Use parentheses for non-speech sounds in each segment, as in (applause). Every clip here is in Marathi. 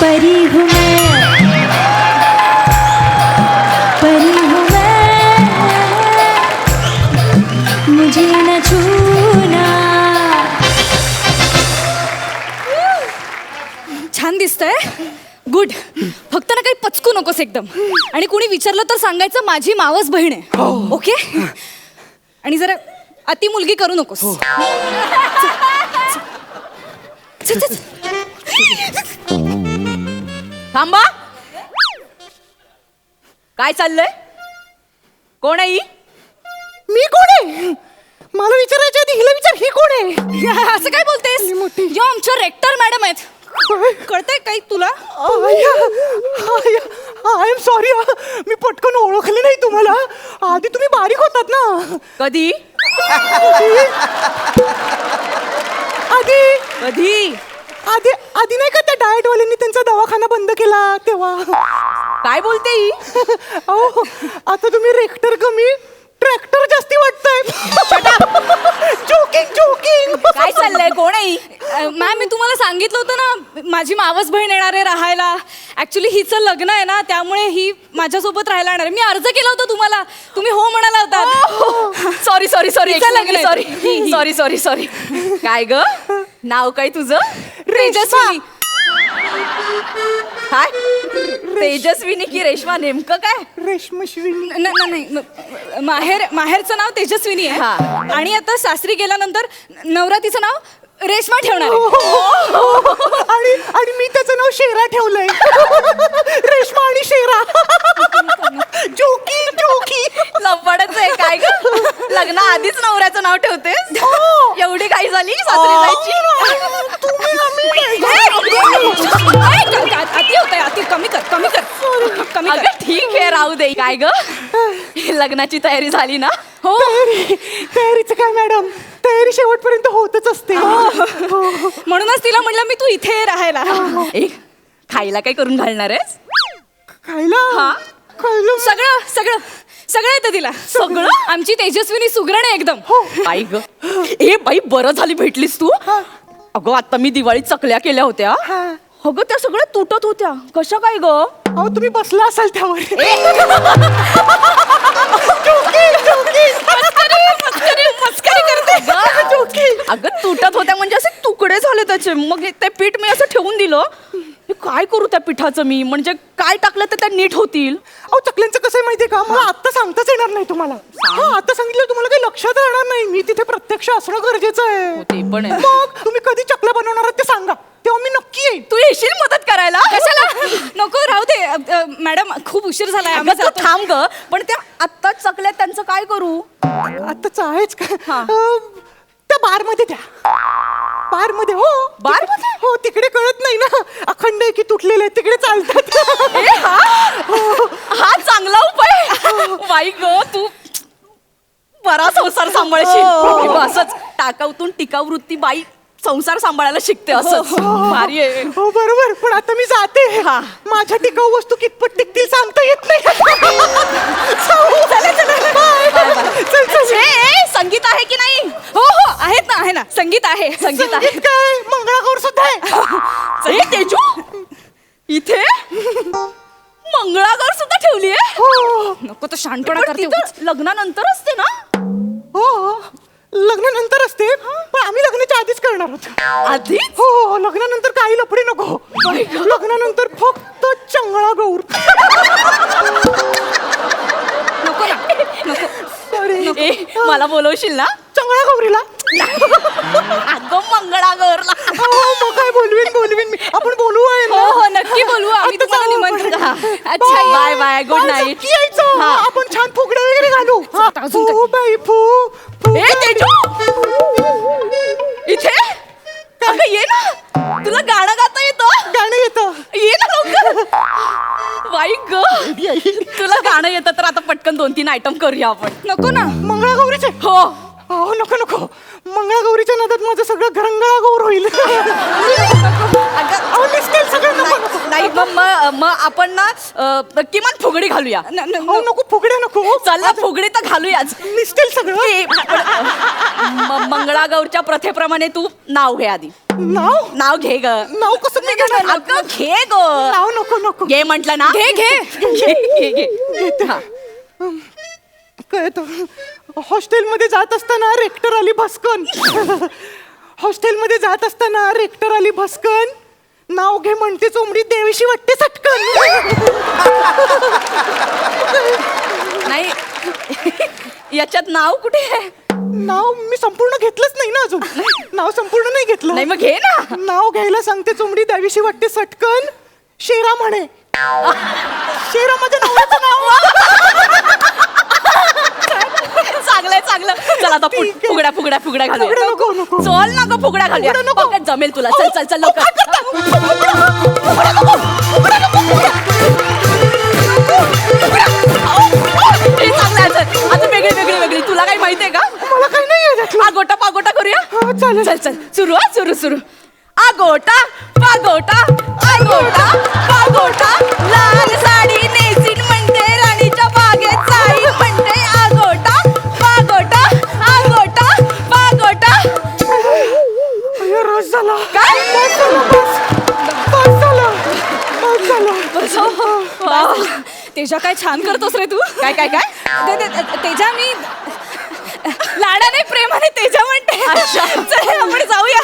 परी हूँ मैं. परी हूँ मैं. मुझे न छूना. छान दिसतंय. गुड फक्त ना काही पचकू नकोस एकदम. आणि कुणी विचारलं तर सांगायचं माझी मावस बहीण आहे. ओके आणि जरा अति मुलगी करू नकोस. चल. (laughs) थांबा. काय चाललंय? कोण आहे ही? मी कोण आहे? मला विचारायच्या आधी हिला विचार ही कोण आहे? असं काय बोलतेस. यो आमच्या रेक्टर मॅडम आहेत. कळतंय काही तुला? आय एम सॉरी मी पटकन ओळखले नाही तुम्हाला. आधी तुम्ही बारीक होतात ना. कधी? आधी? कधी? आधी आधी नाही का त्या डाएट वाल्यांनी त्यांचा दवाखाना बंद केला तेव्हा? काय बोलते ही? (laughs) अहो आता तुम्ही रेक्टर कमी ट्रॅक्टर जास्ती वाटतंय. (laughs) जोकिंग जोकिंग काय चाललंय? कोण आहे ही? मॅम मी तुम्हाला सांगितलं होतं ना माझी मावस बहीण येणार आहे राहायला. ऍक्च्युली हिचं लग्न आहे ना त्यामुळे ही माझ्यासोबत राहायला येणार आहे. मी अर्ज केला होता तुम्हाला. तुम्ही हो म्हणाला होता. सॉरी सॉरी सॉरी लग्न आहे. सॉरी सॉरी सॉरी सॉरी काय ग? नाव काय तुझं? तेजस्विनी काय तेजस्विनी की रेश्मा नेमकं काय? रेशमश्विनी न- न- नाही. म- माहेर माहेरचं नाव तेजस्विनी आहे. हा. आणि आता सासरी गेल्यानंतर नवरातीचं नाव रेश्मा ठेवणार हो, आहे आणि आणि मी त्याचं नाव शेरा ठेवलंय. रेशमा आणि शेरा. जोकी जोकी. लंपडच आहे काय ग? लग्न आधीच नवऱ्याचं नाव ठेवते हो. एवढी काही झाली सासरी जायची? राहू दे. काय ग? लग्नाची तयारी झाली ना? हो. तयारी तयारीचं काय मॅडम? तयारी शेवटपर्यंत होतच असते. हो. म्हणूनच तिला म्हणलं मी तू इथे राहायला. खायला काय करून घालणार आहेस? खायला? हा. खायला? सगळं सगळं सगळं येतं तिला. सगळं? आमची तेजस्विनी सुगरण आहे एकदम. बाई ग. ए बाई बरं झाली भेटलीस तू. अगं आता मी दिवाळीत चकल्या केल्या होत्या. हा. अगं त्या सगळ्या तुटत होत्या. कशा काय ग? अहो तुम्ही बसला असाल त्यावर. अगं तुटत होत्या म्हणजे असे तुकडे झाले त्याचे. मग हे- ते पीठ मी असं ठेवून दिलं. हे काय करू त्या पिठाचं मी? म्हणजे काय टाकलं तर त्या नीट होतील? अहो चकल्यांचं कसं आहे माहितीये का? मला आता सांगताच येणार नाही तुम्हाला. हा आता सांगितलं तुम्हाला काही लक्षात राहणार नाही. मी तिथे प्रत्यक्ष असणं गरजेचं हो, आहे ते पण आहे. मग तुम्ही कधी चकल्या बनवणार आहात ते सांगा. तेव्हा मी नक्की येईन. तू येशील मदत करायला? कशाला? (laughs) अ, अ, मॅडम खूप उशीर झालाय आम्ही अगं तू जातो. थांब ग. पण त्या आत्ताच चकल्या त्यांचं काय करू? आताच आहेच का? हा. अं, त्या बारमध्ये द्या. बारमध्ये हो. बार तिकडे- हो तिकडे कळत नाही ना. अखंड आहे की तुटलेले तिकडे चालतात. (laughs) हा? हा. चांगला उपाय बाई ग तू बरा संसार सांभाळशील. हे. असंच टाकाऊतून टिकाऊ वृत्ती बाई. संसार सांभाळायला शिकते असंच. भारी आहे. हो बरोबर. पण आता मी जाते. हा. माझ्या टिकाऊ वस्तू कितपत टिकतील सांगता येत नाही. चला, चला. ए, संगीत आहे की नाही? हो हो. आहेत ना आहे ना. संगीत आहे. संगीत आहे. संगीत काय? मंगळागौर सुद्धा आहे. ए, तेजू! इथे? मंगळागौर सुद्धा ठेवली आहे? हो. नको तो शांतपणा करते. उगाच. लग्नानंतर असते ना? हो. लग्नानंतर असते पण आम्ही लग्नाच्या आधीच करणार आहोत. आधी हो हो लग्नानंतर काही लफडी नको. लग्नानंतर फक्त चंगळा गौर. नको ना. नको. सॉरी ए मला बोलवशील ना? चंगळा गौरीला. अगं मंगळागौरला हो मग काय बोलवीन बोलवीन मी. आपण बोलू आहे ना? हो हो नक्की बोलू. आम्ही आता तुम्हाला जाऊ निमंत्रण आपण. हा. अच्छा bye bye good bye, night नक्की यायचं. हा. आपण छान फुगड्या वगैरे घालू. हा, अजून बाई फू. ए तेजू! इथे? अगं ये ना! तुला गाणं गाता येतं? गाणं येतं. ये ना लवकर! बाई ग! तुला गाणं येतं तर आता पटकन दोन तीन आयटम करूया आपण. नको ना. मंगळागौरीचे. हो. हो नको नको. मंगळागौरीच्या नादात माझं सगळं घरंगळागौर होईल. (laughs) नाही मग मग मग आपण ना अ, किमान फुगडी घालूया. न- नको फुगड्या नको चल ना फुगडी तर घालूयाच. निसटेल सगळं. म- मंगळागौरच्या प्रथेप्रमाणे तू नाव घे आधी. नाव? नाव घे ग. नाव कसं मी घेणार? अगं घे ग. नाव नको नको. घे म्हंटल ना. घे, घे. घे घे हा. काय हॉस्टेलमध्ये जात असताना रेक्टर आली भस्कन. हॉस्टेलमध्ये जात असताना रेक्टर आली भस्कन. नाव घे म्हणते चोमडी देवीशी वाटते सटकन. नाही याच्यात नाव कुठे आहे? नाव मी संपूर्ण घेतलंच नाही ना अजून. नाव संपूर्ण नाही घेतलं. नाही मग घे ना. नाव घ्यायला सांगते चोमडी द्यावीशी वाटते सटकन. शेरा म्हणे. शेरा माझ्या नावाचं नाव. चांगलंय चांगलं. चल आता आहे. फुगड्या फुगड्या फुगड्या फुगड्या नको, नको. चल ना ग फुगड्या घालूया. फुगड्या नको. जमेल तुला. चल चल चल लवकर. हे चांगलं आहे, चल. आता वेगळी वेगळी वेगळी. तुला काही माहितीये का? मला काही नाही आहे त्यातलं. आगोटा पागोटा करूया? हा, चालेल. चल चल. सुरू हा सुरू सुरू. आगोटा पागोटा आगोटा पागोटा लाल तेजा काय छान करतोस रे तू? काय काय काय? ते- ते- ते- तेजा मी लाडाने प्रेमाने तेजा म्हणते. अच्छा. चल, आपण जाऊया.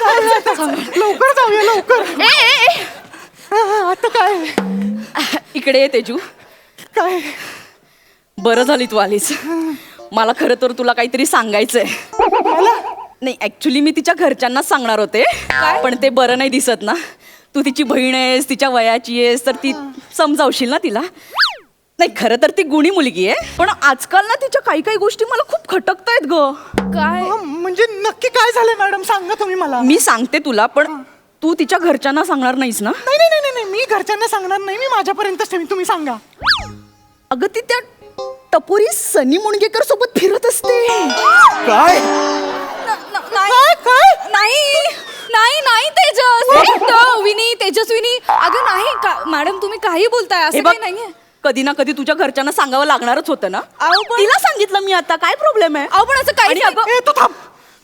लवकर जाऊया लवकर. आता काय? इकडे ये तेजू. काय? बरं झाली तू आलीस. मला खरं तर तुला काहीतरी सांगायचंय. नाही ऍक्च्युली मी तिच्या घरच्यांनाच सांगणार होते. पण ते बरं नाही दिसत ना. तू तिची बहीण आहेस तिच्या वयाची आहेस तर ती समजावशील ना तिला? नाही खरं तर ती गुणी मुलगी आहे पण आजकाल ना तिच्या काही काही गोष्टी मला खूप खटकतायत ग. काय? म्हणजे नक्की काय झालं मॅडम? सांगा तुम्ही मला. मी सांगते तुला पण तू तिच्या घरच्यांना सांगणार नाहीस ना? नाही नाही नाही नाही मी घरच्यांना सांगणार नाही. मी माझ्यापर्यंतच ठेवीन तुम्ही सांगा. अगं ती त्या टपोरी सनी मुणगेकर सोबत फिरत असते. काय? नाही. नाही. नाही नाही तेजस. तो विनी तेजस्विनी. अगं नाही का- मॅडम तुम्ही काही बोलताय हे असं बघ काही नाहीये. कधी ना कधी तुझ्या घरच्यांना सांगावं लागणारच होतं ना? अहो, पण- तिला सांगितलं मी आता. काय प्रॉब्लेम आहे? अहो पण असं काही आणि अगं- ए तू थांब.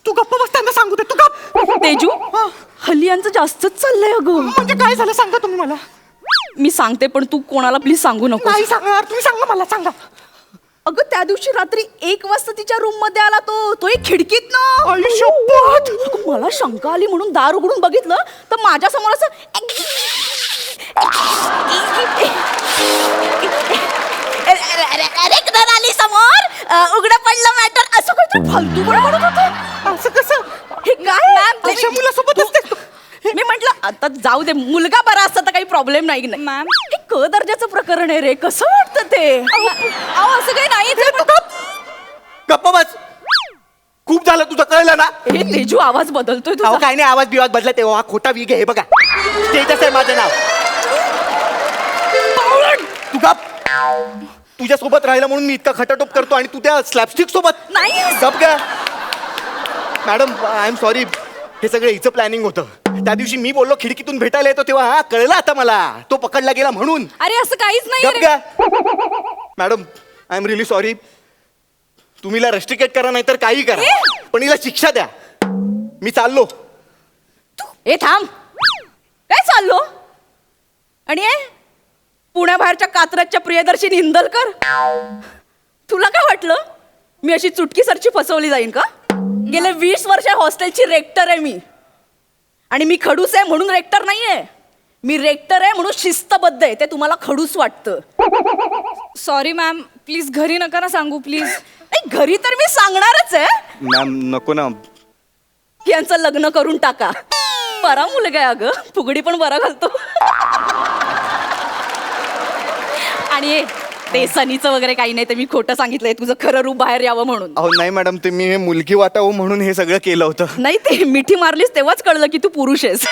तू गप्प बस त्यांना सांगू दे. तू गप्प. तेजू हल्ली यांचं जास्तच चाललंय अगं. म्हणजे काय झालं? सांगा तुम्ही मला. मी सांगते पण तू कोणाला प्लीज सांगू नको नाही सांगणार. तुम्ही सांगा मला. सांगा. अगं त्या दिवशी रात्री एक वाजता तिच्या रूममध्ये आला तो. तो एक खिडकीत ना. अगं, मला शंका आली म्हणून दार उघडून बघितलं तर माझ्यासमोर असं आली समोर उघडं पडलं मॅटर असं काहीतरी फालतू बडबडत होतं? असं कसं? हे काय? मॅम अशा मुलासोबत असतेस तू. मी म्हंटल आता जाऊ दे मुलगा बरा असता तर काही प्रॉब्लेम नाही. नाही. मॅम. हे क दर्जाचं प्रकरण आहे रे. कसं वाटतं ते. अहो असं काही नाही ते गप्प बस. खूप झालं तुझं कळलं ना? हे तेजू आवाज बदलतोय अहो तुझा काय नाही आवाज बिवाज बदला तेव्हा हा खोटा विग आहे हे बघा. तेजस आहे माझं नाव. तू गप. तुझ्या सोबत राहिलं म्हणून मी इतका खटाटोप करतो आणि तू त्या स्लॅपस्टिक सोबत. नाही. गप का मॅडम आय एम सॉरी हे सगळं हिचं प्लॅनिंग होतं. त्या दिवशी मी बोललो खिडकीतून भेटायला येतो तेव्हा हा कळलं आता मला. तो पकडला गेला म्हणून. अरे असं काहीच नाही madam I am really sorry तुम्हीला restrict करा नाहीतर काही करा. पण हिला शिक्षा द्या. मी चाललो. ए थांब. काय चाललो? आणि ए पुण्याबाहेरच्या कात्रजच्या प्रियदर्शी हिंदलकर तुला काय वाटलं? मी अशी चुटकी सरची फसवली जाईन का? गेले वीस वर्ष हॉस्टेलची रेक्टर आहे मी. आणि मी खडूस आहे म्हणून रेक्टर नाहीये. मी रेक्टर आहे म्हणून शिस्तबद्ध आहे. ते तुम्हाला खडूस वाटतं. सॉरी मॅम प्लीज घरी नका ना सांगू प्लीज नाही, घरी तर मी सांगणारच आहे. मॅम नको ना. यांचं लग्न करून टाका. बरा मुलगा आहे अगं. फुगडी पण बरा घालतो. (laughs) आणि ते सनीचं वगैरे काही नाही ते मी खोटं सांगितलंय तुझं खरं रूप बाहेर यावं म्हणून. अहो नाही मॅडम ते मी हे मुलगी वाटावं म्हणून हे सगळं केलं होतं. नाही ते मिठी मारलीस तेव्हाच कळलं की तू पुरुष आहेस.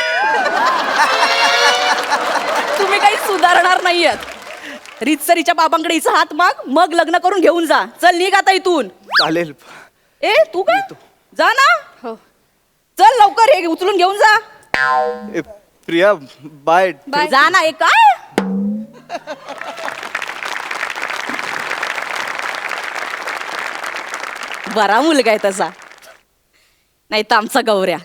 तुम्ही काही सुधारणार नाहीयेत. रितसरीच्या बाबांकडे हिचा हात माग मग लग्न करून घेऊन जा. चल निघ आता इथून. चालेल. ए तू काय जा ना. हो. चल लवकर हे उचलून घेऊन जा. ए, प्रिया बाय बाय. जा ना हे काय बरा मुलगा आहे तसा. नाही तर आमचा गौऱ्या.